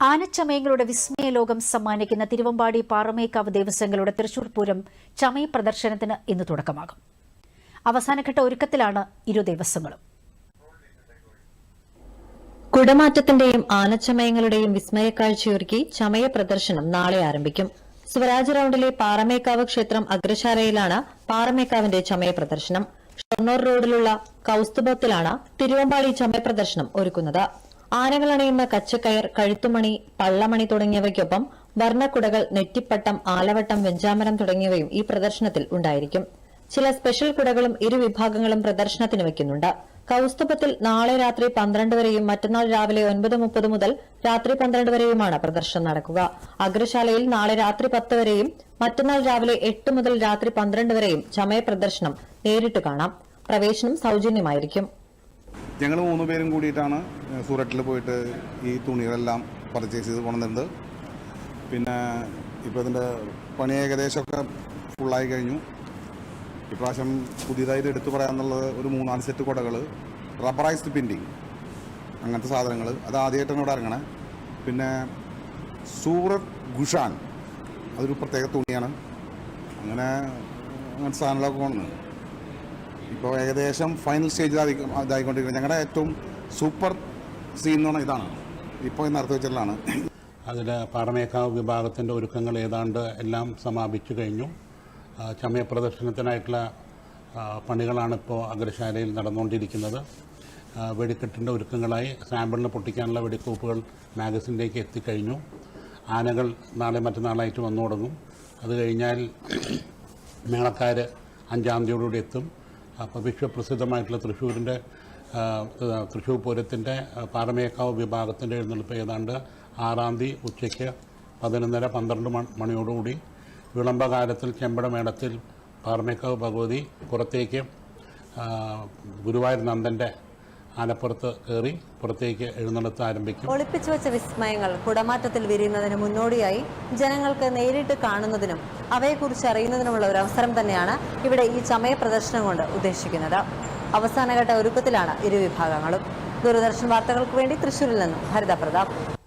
ആനച്ചമയങ്ങളുടെ വിസ്മയ ലോകം സമ്മാനിക്കുന്ന തിരുവമ്പാടി പാറമേക്കാവ് ദേവസ്വങ്ങളുടെ തൃശൂർ പൂരം ചമയ പ്രദർശനത്തിന് ഇന്ന് തുടക്കമാകും. അവസാനഘട്ട ഒരുക്കത്തിലാണ് ഇരു ദേവസ്വങ്ങളും. കുടമാറ്റത്തിന്റെയും ആനച്ചമയങ്ങളുടെയും വിസ്മയ കാഴ്ചയൊരുക്കി ചമയ പ്രദർശനം നാളെ ആരംഭിക്കും. സ്വരാജ് റൌണ്ടിലെ പാറമേക്കാവ് ക്ഷേത്രം അഗ്രശാലയിലാണ് പാറമേക്കാവിന്റെ ചമയ പ്രദർശനം. ഷൊർണൂർ റോഡിലുള്ള കൌസ്തുഭത്തിലാണ് തിരുവമ്പാടി ചമയ പ്രദർശനം ഒരുക്കുന്നത്. ആനകൾ അണിയുന്ന കച്ചക്കയർ കഴുത്തുമണി പള്ളമണി തുടങ്ങിയവയ്ക്കൊപ്പം വർണക്കുടകൾ നെറ്റിപ്പട്ടം ആലവട്ടം വെഞ്ചാമരം തുടങ്ങിയവയും ഈ പ്രദർശനത്തിൽ ഉണ്ടായിരിക്കും. ചില സ്പെഷ്യൽ കുടകളും ഇരുവിഭാഗങ്ങളും പ്രദർശനത്തിന് വയ്ക്കുന്നുണ്ട് കൌസ്തുഭത്തിൽ നാളെ രാത്രി പന്ത്രണ്ട് വരെയും മറ്റന്നാൾ രാവിലെ ഒൻപത് മുപ്പത് മുതൽ രാത്രി പന്ത്രണ്ട് വരെയുമാണ് പ്രദർശനം നടക്കുക. അഗ്രശാലയിൽ നാളെ രാത്രി പത്ത് വരെയും മറ്റന്നാൾ രാവിലെ എട്ട് മുതൽ രാത്രി പന്ത്രണ്ട് വരെയും ചമയ പ്രദർശനം നേരിട്ട് കാണാം. പ്രവേശനം സൌജന്യമായിരിക്കും. ഞങ്ങൾ മൂന്ന് പേരും കൂടിയിട്ടാണ് സൂററ്റിൽ പോയിട്ട് ഈ തുണികളെല്ലാം പർച്ചേസ് ചെയ്ത് കൊണ്ടുവന്നിട്ടുണ്ട് പിന്നെ ഇപ്പോൾ ഇതിന്റെ പണി ഏകദേശമൊക്കെ ഫുള്ളായി കഴിഞ്ഞു. ഇപ്രാവശ്യം പുതിയതായിട്ട് എടുത്തു പറയാമെന്നുള്ളത് ഒരു മൂന്നാൽ സെറ്റ് കുടകൾ റബ്ബറൈസ്ഡ് പെയിന്റിങ് അങ്ങനത്തെ സാധനങ്ങൾ അത് ആദ്യമായിട്ടാണ് ഇവിടെ ഇറങ്ങണേ. പിന്നെ സൂറത്ത് ഗുഷാൻ അതൊരു പ്രത്യേക തുണിയാണ്. അങ്ങനെ അങ്ങനത്തെ സാധനങ്ങളൊക്കെ കൊണ്ടുവന്നു. ഇപ്പോൾ ഏകദേശം ഫൈനൽ സ്റ്റേജിൽ ഇതായിക്കൊണ്ടിരിക്കുന്നത്. ഞങ്ങളുടെ ഏറ്റവും സൂപ്പർ സീൻ എന്ന് പറഞ്ഞാൽ ഇതാണ്. ഇപ്പോൾ ഇന്ന് നടത്തി വെച്ചിട്ടുള്ളതാണ്. അതിൽ പാറമേക്കാവ് വിഭാഗത്തിന്റെ ഒരുക്കങ്ങൾ ഏതാണ്ട് എല്ലാം സമാപിച്ചു കഴിഞ്ഞു. ചമയ പ്രദർശനത്തിനായിട്ടുള്ള പണികളാണ് ഇപ്പോൾ അഗ്രശാലയിൽ നടന്നുകൊണ്ടിരിക്കുന്നത്. വെടിക്കെട്ടിന്റെ ഒരുക്കങ്ങളായി സാമ്പിളിന് പൊട്ടിക്കാനുള്ള വെടിക്കോപ്പുകൾ മാഗസിനിലേക്ക് എത്തിക്കഴിഞ്ഞു. ആനകൾ നാളെ മറ്റന്നാളായിട്ട് വന്നു തുടങ്ങും അത് കഴിഞ്ഞാൽ മേളക്കാർ അഞ്ചാം തീയതിയോടുകൂടി എത്തും. അപ്പോൾ വിശ്വപ്രസിദ്ധമായിട്ടുള്ള തൃശ്ശൂരിന്റെ തൃശ്ശൂർ പൂരത്തിന്റെ പാറമേക്കാവ് വിഭാഗത്തിന്റെ എഴുന്നള്ളിപ്പ് ഏതാണ്ട് ആറാം തീയതി ഉച്ചയ്ക്ക് പതിനൊന്നര പന്ത്രണ്ട് മണി മണിയോടുകൂടി വിളംബകാലത്തിൽ ചെമ്പടമേടത്തിൽ പാറമേക്കാവ് ഭഗവതി പുറത്തേക്ക് ഗുരുവായൂർ നന്ദന്റെ ആനപ്പുറത്ത് കയറി പുറത്തേക്ക് എഴുന്നള്ളത്ത് ആരംഭിക്കും. ഒളിപ്പിച്ചു വെച്ച വിസ്മയങ്ങൾ കുടമാറ്റത്തിൽ വിരിയുന്നതിന് മുന്നോടിയായി ജനങ്ങൾക്ക് നേരിട്ട് കാണുന്നതിനും അവയെക്കുറിച്ച് അറിയുന്നതിനുമുള്ള ഒരു അവസരം തന്നെയാണ് ഇവിടെ ഈ ചമയ പ്രദർശനം കൊണ്ട് ഉദ്ദേശിക്കുന്നത്. അവസാനഘട്ട ഒരുക്കത്തിലാണ് ഇരു വിഭാഗങ്ങളും. ദൂരദർശൻ വാർത്തകൾക്ക് വേണ്ടി തൃശൂരിൽ നിന്നും ഹരിത പ്രതാപ്.